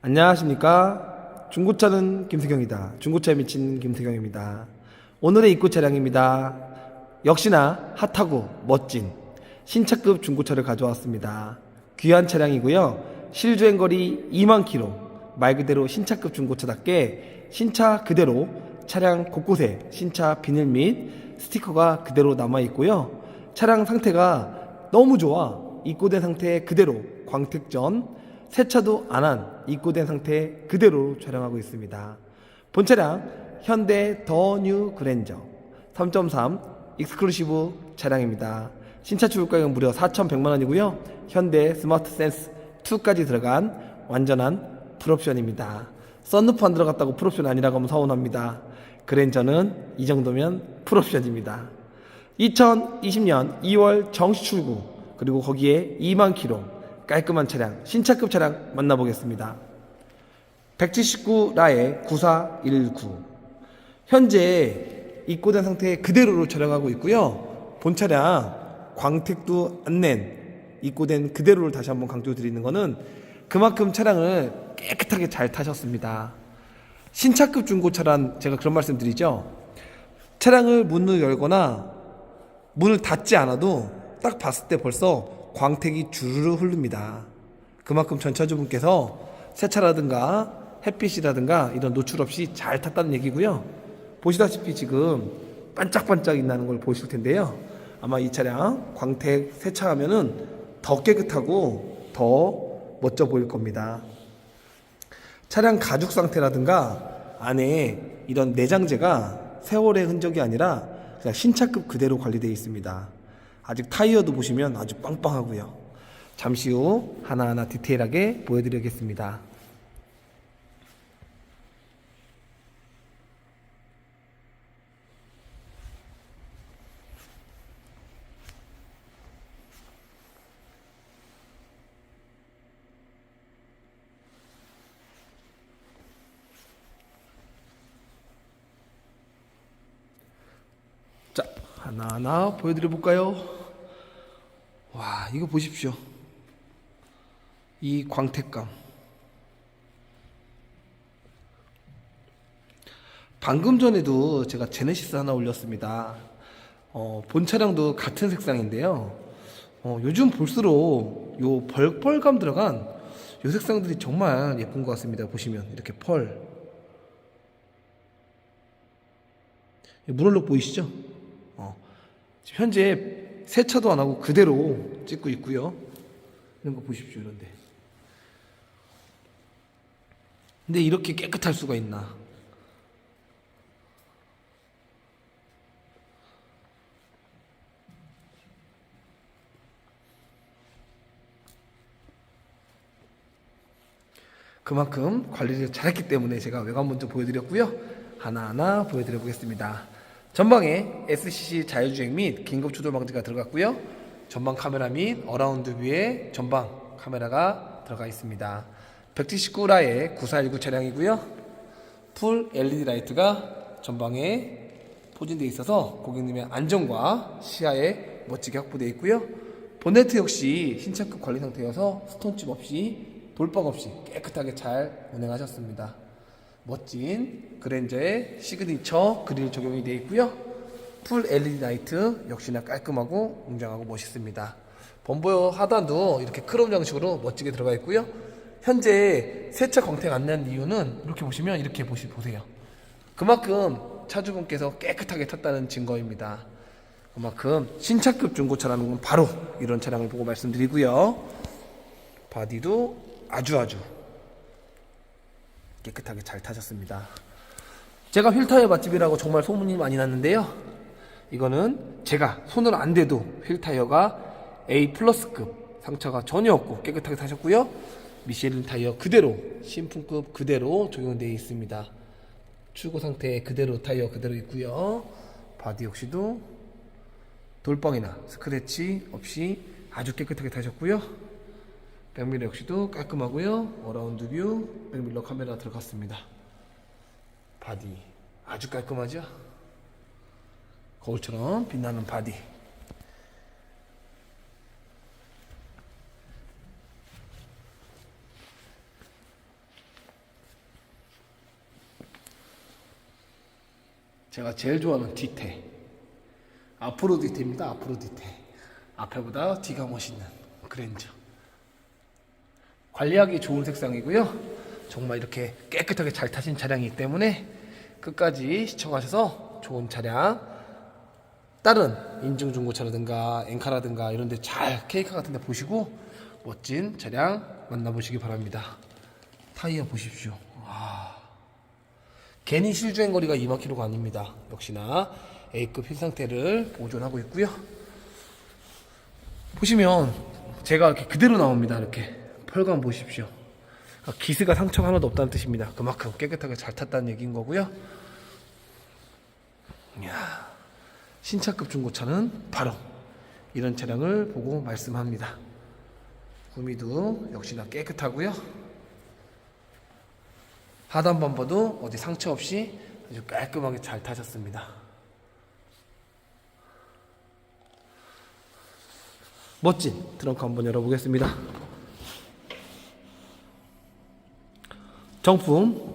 안녕하십니까. 중고차는 김태경이다. 중고차에 미친 김태경입니다. 오늘의 입고 차량입니다. 역시나 핫하고 멋진 신차급 중고차를 가져왔습니다. 귀한 차량이고요. 실주행 거리 2만 킬로. 말 그대로 신차급 중고차답게 신차 그대로 차량 곳곳에 신차 비닐 및 스티커가 그대로 남아 있고요. 차량 상태가 너무 좋아. 입고된 상태 그대로 광택전 세차도 안 한 입고된 상태 그대로 촬영하고 있습니다. 본 차량 현대 더 뉴 그랜저 3.3 익스클루시브 차량입니다. 신차 출고 가격 무려 4,100만 원이고요. 현대 스마트 센스 2까지 들어간 완전한 풀옵션입니다. 썬루프 안 들어갔다고 풀옵션 아니라고 하면 서운합니다. 그랜저는 이 정도면 풀옵션입니다. 2020년 2월 정시 출구 그리고 거기에 2만 킬로 깔끔한 차량 신차급 차량 만나보겠습니다. 179 라의 9419 현재 입고된 상태 그대로로 촬영하고 있고요. 본 차량 광택도 안낸 입고된 그대로를 다시 한번 강조드리는 것은 그만큼 차량을 깨끗하게 잘 타셨습니다. 신차급 중고차란 제가 그런 말씀 드리죠. 차량을 문을 열거나 문을 닫지 않아도 딱 봤을 때 벌써 광택이 주르르 흐릅니다. 그만큼 전차주분께서 세차라든가 햇빛이라든가 이런 노출 없이 잘 탔다는 얘기고요. 보시다시피 지금 반짝반짝이 나는 걸 보실 텐데요. 아마 이 차량 광택 세차하면은 더 깨끗하고 더 멋져 보일 겁니다. 차량 가죽 상태라든가 안에 이런 내장재가 세월의 흔적이 아니라 신차급 그대로 관리되어 있습니다. 아직 타이어도 보시면 아주 빵빵하고요. 잠시 후 하나하나 디테일하게 보여드리겠습니다. 자, 하나하나 보여드려 볼까요? 와, 이거 보십시오. 이 광택감. 방금 전에도 제가 제네시스 하나 올렸습니다. 어, 본 차량도 같은 색상인데요. 어, 요즘 볼수록 요 벌벌감 들어간 요 색상들이 정말 예쁜 것 같습니다. 보시면 이렇게 펄. 문얼룩 보이시죠? 어, 현재 세차도 안 하고 그대로 찍고 있고요. 이런 거 보십시오, 이런데. 근데 이렇게 깨끗할 수가 있나? 그만큼 관리를 잘했기 때문에 제가 외관 먼저 보여드렸고요. 하나하나 보여드려 보겠습니다. 전방에 SCC 자율주행 및 긴급 추돌 방지가 들어갔고요. 전방 카메라 및 어라운드 뷰에 전방 카메라가 들어가 있습니다. 179라의 9419 차량이고요. 풀 LED 라이트가 전방에 포진되어 있어서 고객님의 안전과 시야에 멋지게 확보되어 있고요. 본네트 역시 신차급 관리 상태여서 스톤칩 없이 돌빵 없이 깨끗하게 잘 운행하셨습니다. 멋진 그랜저의 시그니처 그릴 적용이 되어 있고요. 풀 LED 라이트 역시나 깔끔하고 웅장하고 멋있습니다. 범보여 하단도 이렇게 크롬 장식으로 멋지게 들어가 있고요. 현재 세차 광택 안 나는 이유는 이렇게 보시면 이렇게 보시, 보세요. 그만큼 차주분께서 깨끗하게 탔다는 증거입니다. 그만큼 신차급 중고차라는 건 바로 이런 차량을 보고 말씀드리고요. 바디도 아주 아주 깨끗하게 잘 타셨습니다. 제가 휠타이어 맛집이라고 정말 소문이 많이 났는데요. 이거는 제가 손을 안 대도 휠타이어가 A 플러스급 상처가 전혀 없고 깨끗하게 타셨고요. 미쉐린 타이어 그대로 신품급 그대로 적용되어 있습니다. 출고 상태 그대로 타이어 그대로 있고요. 바디 역시도 돌뻥이나 스크래치 없이 아주 깨끗하게 타셨고요. 백미러 역시도 깔끔하고요. 어라운드 뷰 백미러 카메라 들어갔습니다. 바디 아주 깔끔하죠? 거울처럼 빛나는 바디. 제가 제일 좋아하는 뒤태. 앞으로 뒤태입니다. 앞으로 뒤태. 앞에보다 뒤가 멋있는 그랜저. 관리하기 좋은 색상이고요. 정말 이렇게 깨끗하게 잘 타신 차량이기 때문에 끝까지 시청하셔서 좋은 차량 다른 인증 중고차라든가 엔카라든가 이런 데잘 케이카 같은 데 보시고 멋진 차량 만나보시기 바랍니다. 타이어 보십시오. 와. 괜히 실주행 거리가 2만 킬로가 아닙니다. 역시나 A급 힐 상태를 보존하고 있고요. 보시면 제가 이렇게 그대로 나옵니다. 이렇게 펄감 보십시오. 아, 기스가 상처가 하나도 없다는 뜻입니다. 그만큼 깨끗하게 잘 탔다는 얘기인 거고요. 이야, 신차급 중고차는 바로 이런 차량을 보고 말씀합니다. 구미도 역시나 깨끗하고요. 하단 범퍼도 어디 상처 없이 아주 깔끔하게 잘 타셨습니다. 멋진 트렁크 한번 열어보겠습니다. 정품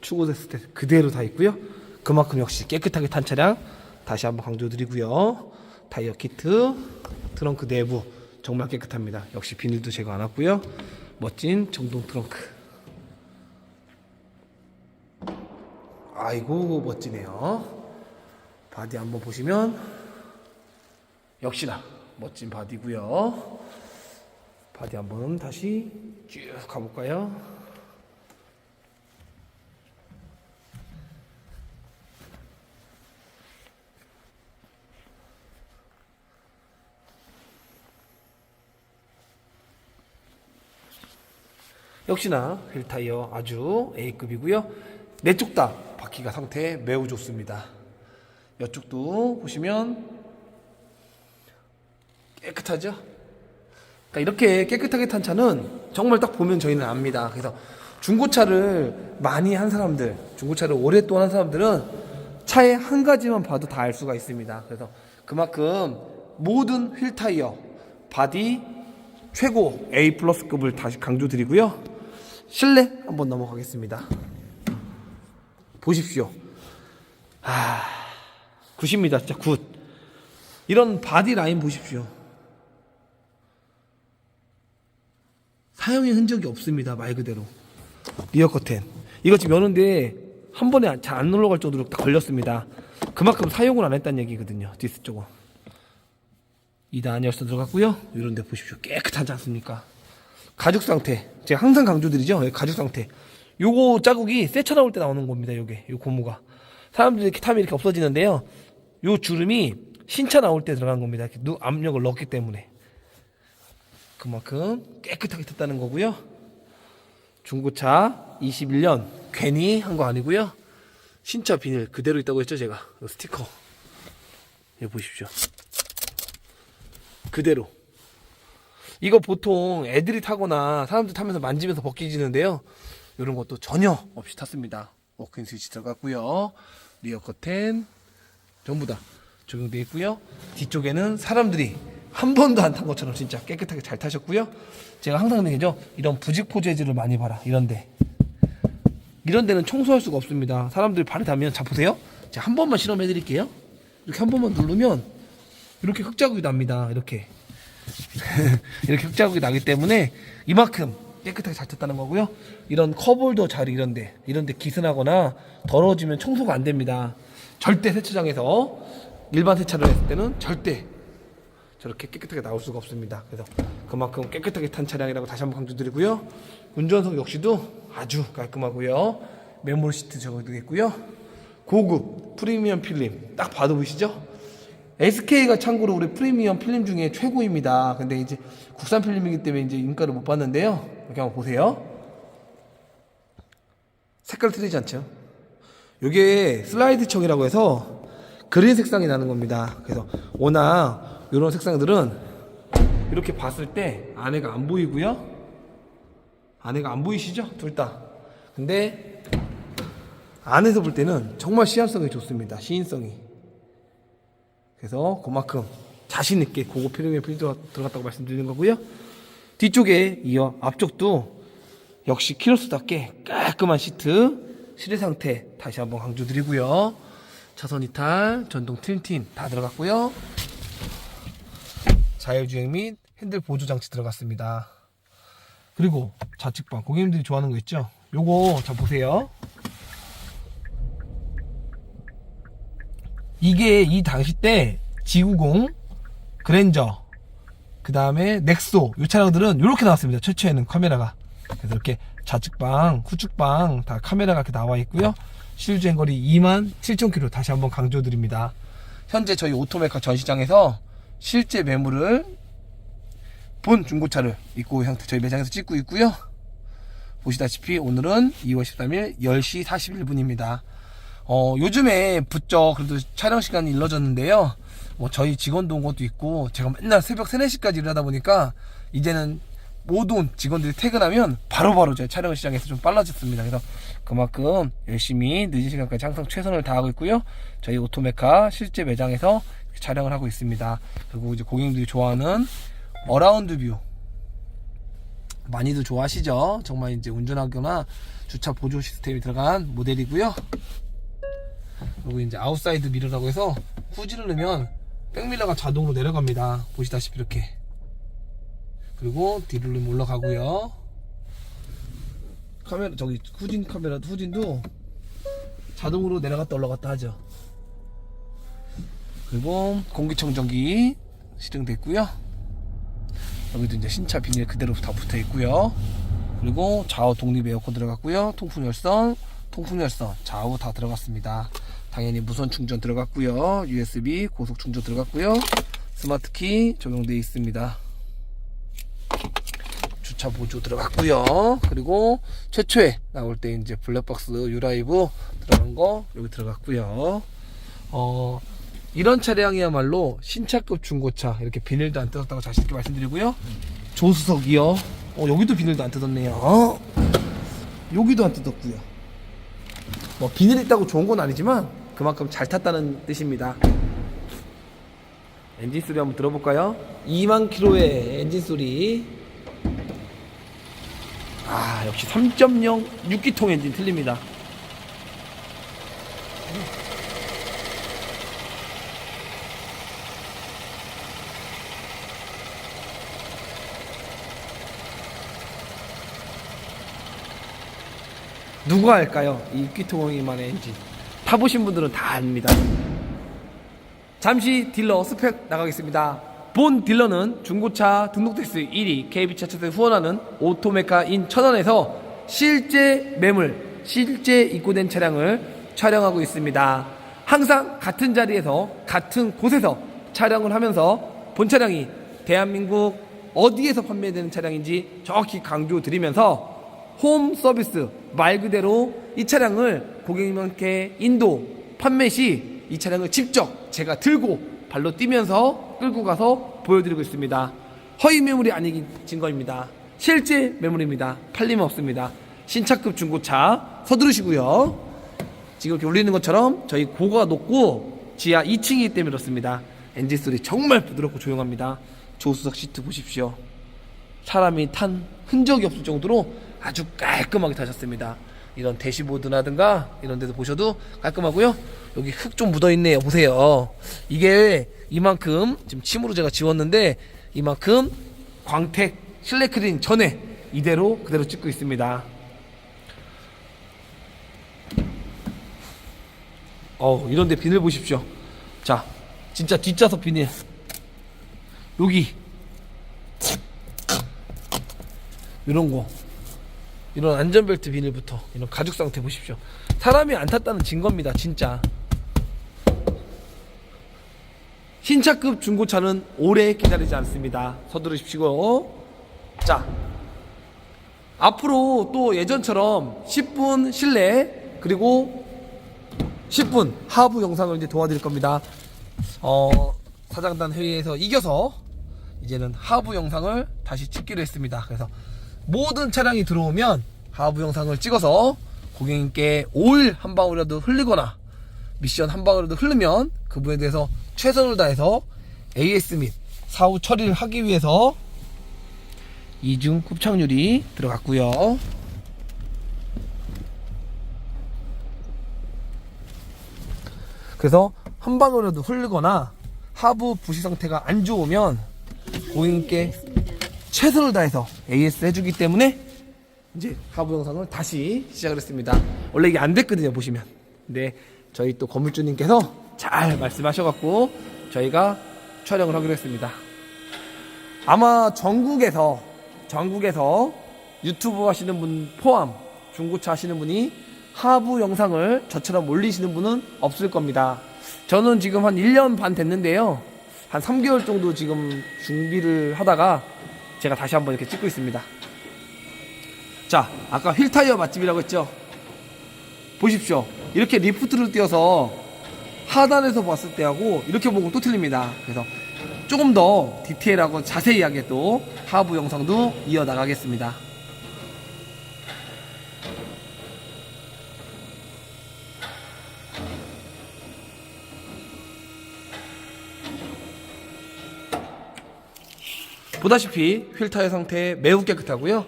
추구됐을 때 그대로 다 있고요. 그만큼 역시 깨끗하게 탄 차량 다시 한번 강조드리고요. 타이어 키트, 트렁크 내부 정말 깨끗합니다. 역시 비닐도 제거 안 왔고요. 멋진 정동 트렁크. 아이고 멋지네요. 바디 한번 보시면 역시나 멋진 바디고요. 바디 한번 다시 쭉 가볼까요? 역시나 휠 타이어 아주 A급이고요. 네쪽다 바퀴가 상태 매우 좋습니다. 이쪽도 보시면 깨끗하죠? 그러니까 이렇게 깨끗하게 탄 차는 정말 딱 보면 저희는 압니다. 그래서 중고차를 많이 한 사람들, 중고차를 오랫동안 한 사람들은 차에 한 가지만 봐도 다 알 수가 있습니다. 그래서 그만큼 모든 휠 타이어, 바디 최고 A 플러스급을 다시 강조드리고요. 실내 한번 넘어가겠습니다. 보십시오. 아, 굿입니다. 진짜 굿. 이런 바디 라인 보십시오. 사용의 흔적이 없습니다. 말 그대로. 리어 커튼. 이거 지금 여는데 한 번에 잘 안 올라갈 정도로 다 걸렸습니다. 그만큼 사용을 안 했다는 얘기거든요. 디스 쪽은. 2단 열선 들어갔고요. 이런 데 보십시오. 깨끗하지 않습니까? 가죽 상태. 제가 항상 강조드리죠. 예, 가죽 상태. 요거 자국이 새차 나올 때 나오는 겁니다. 요게. 요 고무가. 사람들이 이렇게 타면 이렇게 없어지는데요. 요 주름이 신차 나올 때 들어간 겁니다. 이렇게 누, 압력을 넣었기 때문에. 그만큼 깨끗하게 탔다는 거고요. 중고차 21년 괜히 한 거 아니고요. 신차 비닐 그대로 있다고 했죠, 제가. 요 스티커. 이거 보십시오. 그대로. 이거 보통 애들이 타거나 사람들 타면서 만지면서 벗기지는데요. 이런 것도 전혀 없이 탔습니다. 워크인 스위치 들어갔고요. 리어 커튼 전부 다 적용되어 있고요. 뒤쪽에는 사람들이 한 번도 안 탄 것처럼 진짜 깨끗하게 잘 타셨고요. 제가 항상 게죠. 이런 부직포 재질을 많이 봐라. 이런데 이런 데는 청소할 수가 없습니다. 사람들이 발이 닿으면 자 보세요. 제가 한 번만 실험해 드릴게요. 이렇게 한 번만 누르면 이렇게 흙자국이 납니다. 이렇게 이렇게 흙자국이 나기 때문에 이만큼 깨끗하게 잘 탔다는 거고요. 이런 컵홀더 자리 이런데 이런데 기스나거나 더러워지면 청소가 안 됩니다. 절대 세차장에서 일반 세차를 했을 때는 절대 저렇게 깨끗하게 나올 수가 없습니다. 그래서 그만큼 깨끗하게 탄 차량이라고 다시 한번 강조드리고요. 운전석 역시도 아주 깔끔하고요. 메모리 시트 적용되겠고요. 고급 프리미엄 필름 딱 봐도 보이시죠? SK가 참고로 우리 프리미엄 필름 중에 최고입니다. 근데 이제 국산 필름이기 때문에 이제 인가를 못 받는데요. 이렇게 한번 보세요. 색깔 틀리지 않죠? 이게 슬라이드 척이라고 해서 그린 색상이 나는 겁니다. 그래서 워낙 이런 색상들은 이렇게 봤을 때 안에가 안 보이고요. 안에가 안 보이시죠? 둘 다. 근데 안에서 볼 때는 정말 시한성이 좋습니다. 시인성이. 그래서 그만큼 자신 있게 고급 필름에 필터가 들어갔다고 말씀드리는 거고요. 뒤쪽에 이어 앞쪽도 역시 키로수답게 깔끔한 시트 실내 상태 다시 한번 강조드리고요. 차선 이탈, 전동 틸틴 다 들어갔고요. 자율주행 및 핸들 보조 장치 들어갔습니다. 그리고 좌측방 고객님들이 좋아하는 거 있죠? 요거 자 보세요. 이게 이 당시 때 G90, 그랜저, 그 다음에 넥소 이 차량들은 이렇게 나왔습니다. 최초에는 카메라가 그래서 이렇게 좌측방, 후측방 다 카메라가 이렇게 나와 있고요. 실주행 거리 2만 7천 킬로 다시 한번 강조드립니다. 현재 저희 오토메카 전시장에서 실제 매물을 본 중고차를 입고 저희 매장에서 찍고 있고요. 보시다시피 오늘은 2월 13일 10시 41분입니다. 어, 요즘에 부쩍 그래도 촬영 시간이 일러졌는데요. 뭐 저희 직원도 온 것도 있고 제가 맨날 새벽 3, 4시까지 일하다 보니까 이제는 모든 직원들이 퇴근하면 바로바로 저희 촬영 시장에서 좀 빨라졌습니다. 그래서 그만큼 열심히 늦은 시간까지 항상 최선을 다하고 있고요. 저희 오토메카 실제 매장에서 촬영을 하고 있습니다. 그리고 이제 고객님들이 좋아하는 어라운드 뷰 많이들 좋아하시죠? 정말 이제 운전하거나 주차 보조 시스템이 들어간 모델이고요. 그리고 이제 아웃사이드 미러라고 해서 후진을 넣으면 백밀러가 자동으로 내려갑니다. 보시다시피 이렇게. 그리고 뒤를 올라가고요. 카메라 저기 후진 카메라 후진도 자동으로 내려갔다 올라갔다 하죠. 그리고 공기청정기 실행됐고요. 여기도 이제 신차 비닐 그대로 다 붙어 있고요. 그리고 좌우 독립 에어컨 들어갔고요. 통풍 열선, 통풍 열선, 좌우 다 들어갔습니다. 당연히 무선 충전 들어갔고요. USB 고속 충전 들어갔고요. 스마트 키 적용되어 있습니다. 주차 보조 들어갔고요. 그리고 최초에 나올 때 이제 블랙박스 유라이브 들어간 거 여기 들어갔고요. 어 이런 차량이야말로 신차급 중고차 이렇게 비닐도 안 뜯었다고 자신 있게 말씀드리고요. 조수석이요. 어 여기도 비닐도 안 뜯었네요. 여기도 안 뜯었고요. 뭐 비닐 있다고 좋은 건 아니지만 그만큼 잘 탔다는 뜻입니다. 엔진 소리 한번 들어볼까요? 2만 킬로의 엔진 소리. 아 역시 3.0 6기통 엔진 틀립니다. 누가 할까요? 이 6기통만의 엔진. 타보신 분들은 다 압니다. 잠시 딜러 스펙 나가겠습니다. 본 딜러는 중고차 등록대수 1위 KB차차에 후원하는 오토메카인 천안에서 실제 매물, 실제 입고된 차량을 촬영하고 있습니다. 항상 같은 자리에서 같은 곳에서 촬영을 하면서 본 차량이 대한민국 어디에서 판매되는 차량인지 정확히 강조드리면서 홈 서비스 말 그대로 이 차량을 고객님께 인도 판매 시 이 차량을 직접 제가 들고 발로 뛰면서 끌고 가서 보여드리고 있습니다. 허위 매물이 아닌 증거입니다. 실제 매물입니다. 팔림 없습니다. 신차급 중고차 서두르시고요. 지금 이렇게 울리는 것처럼 저희 고가 높고 지하 2층이기 때문에 그렇습니다. 엔진 소리 정말 부드럽고 조용합니다. 조수석 시트 보십시오. 사람이 탄 흔적이 없을 정도로 아주 깔끔하게 타셨습니다. 이런 대시보드라든가 이런 데도 보셔도 깔끔하고요. 여기 흙 좀 묻어 있네요. 보세요. 이게 이만큼 지금 침으로 제가 지웠는데 이만큼 광택 실내 크린 전에 이대로 그대로 찍고 있습니다. 어 이런데 비닐 보십시오. 자, 진짜 뒷좌석 비닐. 여기 이런 거 이런 안전벨트 비닐부터 이런 가죽 상태 보십시오. 사람이 안 탔다는 증거입니다 진짜. 신차급 중고차는 오래 기다리지 않습니다. 서두르십시오. 자 앞으로 또 예전처럼 10분 실내 그리고 10분 하부 영상을 이제 도와드릴 겁니다. 어 사장단 회의에서 이겨서 이제는 하부 영상을 다시 찍기로 했습니다. 그래서 모든 차량이 들어오면 하부 영상을 찍어서 고객님께 오일 한 방울이라도 흘리거나 미션 한 방울이라도 흐르면 그분에 대해서 최선을 다해서 AS 및 사후 처리를 하기 위해서 이중 굽착률이 들어갔고요. 그래서 한 방울이라도 흐르거나 하부 부시 상태가 안 좋으면 고객님께 최선을 다해서 AS 해주기 때문에 이제 하부 영상을 다시 시작을 했습니다. 원래 이게 안 됐거든요, 보시면. 근데 저희 또 건물주님께서 잘 말씀하셔갖고 저희가 촬영을 하기로 했습니다. 아마 전국에서 전국에서 유튜브 하시는 분 포함 중고차 하시는 분이 하부 영상을 저처럼 올리시는 분은 없을 겁니다. 저는 지금 한 1년 반 됐는데요. 한 3개월 정도 지금 준비를 하다가 제가 다시 한번 이렇게 찍고 있습니다. 자, 아까 휠 타이어 맛집이라고 했죠? 보십시오. 이렇게 리프트를 띄어서 하단에서 봤을 때하고 이렇게 보고 또 틀립니다. 그래서 조금 더 디테일하고 자세히하게 또 하부 영상도 이어나가겠습니다. 보다시피 휠 타이어 상태 매우 깨끗하고요.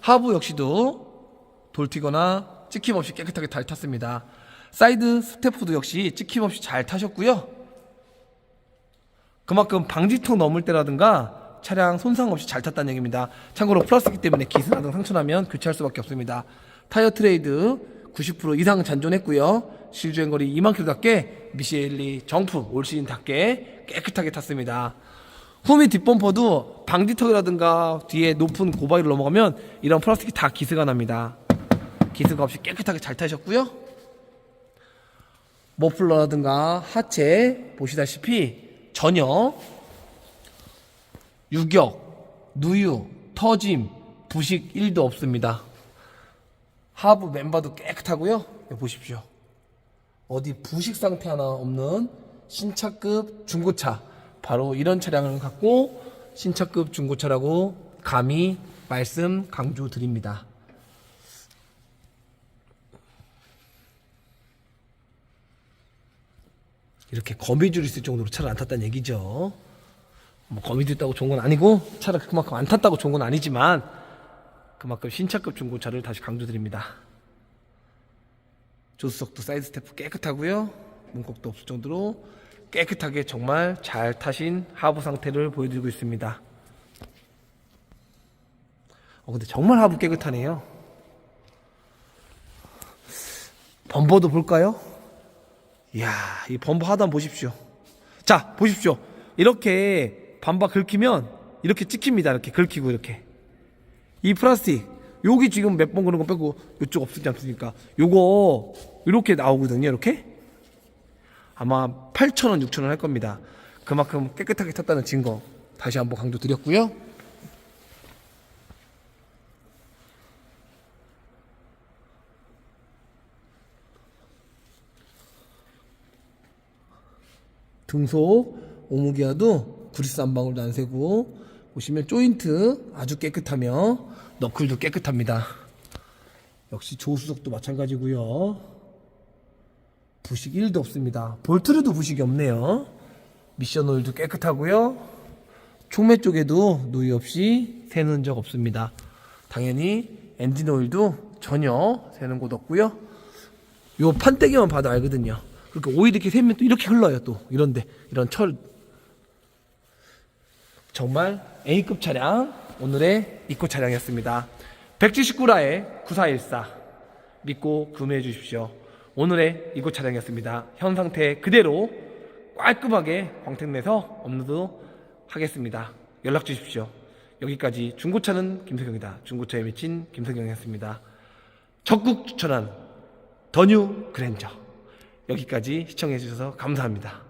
하부 역시도 돌튀거나 찍힘 없이 깨끗하게 잘 탔습니다. 사이드 스태프도 역시 찍힘 없이 잘 타셨고요. 그만큼 방지턱 넘을 때라든가 차량 손상 없이 잘 탔다는 얘기입니다. 참고로 플러스기 때문에 기스나 등 상처나면 교체할 수밖에 없습니다. 타이어 트레이드 90% 이상 잔존했고요. 실주행거리 2만 킬로 답게 미쉐일리 정품 올 시즌답게 깨끗하게 탔습니다. 후미 뒷범퍼도 방지턱이라든가 뒤에 높은 고바위를 넘어가면 이런 플라스틱이 다 기스가 납니다. 기스가 없이 깨끗하게 잘 타셨고요. 머플러라든가 하체 보시다시피 전혀 유격, 누유, 터짐, 부식 1도 없습니다. 하부 멤버도 깨끗하고요. 보십시오. 어디 부식 상태 하나 없는 신차급 중고차 바로 이런 차량을 갖고 신차급 중고차라고 감히 말씀 강조 드립니다. 이렇게 거미줄 있을 정도로 차를 안 탔다는 얘기죠. 뭐 거미줄 있다고 좋은 건 아니고 차를 그만큼 안 탔다고 좋은 건 아니지만 그만큼 신차급 중고차를 다시 강조드립니다. 조수석도 사이드 스태프 깨끗하고요. 문콕도 없을 정도로 깨끗하게 정말 잘 타신 하부 상태를 보여드리고 있습니다. 어, 근데 정말 하부 깨끗하네요. 범버도 볼까요? 이야, 이 범버 하단 보십시오. 자, 보십시오. 이렇게 반바 긁히면 이렇게 찍힙니다. 이렇게 긁히고 이렇게. 이 플라스틱 여기 지금 몇 번 그런 거 빼고 이쪽 없지 않습니까? 요거 이렇게 나오거든요. 이렇게 아마 8,000원, 6,000원 할 겁니다. 그만큼 깨끗하게 탔다는 증거 다시 한번 강조 드렸고요. 등속 오무기아도 구리스 한 방울도 안 새고 보시면 조인트 아주 깨끗하며 너클도 깨끗합니다. 역시 조수석도 마찬가지고요. 부식 1도 없습니다. 볼트르도 부식이 없네요. 미션 오일도 깨끗하고요. 총매 쪽에도 누이 없이 새는 적 없습니다. 당연히 엔진 오일도 전혀 새는 곳 없고요. 요 판때기만 봐도 알거든요. 그러니까 오일 이렇게 새면 또 이렇게 흘러요. 또 이런데 이런 철 정말 A급 차량 오늘의 입고 차량이었습니다. 179라의 9414 믿고 구매해 주십시오. 오늘의 입고 차량이었습니다. 현 상태 그대로 깔끔하게 광택 내서 업로드 하겠습니다. 연락 주십시오. 여기까지 중고차는 김석영이다. 중고차에 미친 김석영이었습니다. 적극 추천한 더뉴 그랜저 여기까지 시청해 주셔서 감사합니다.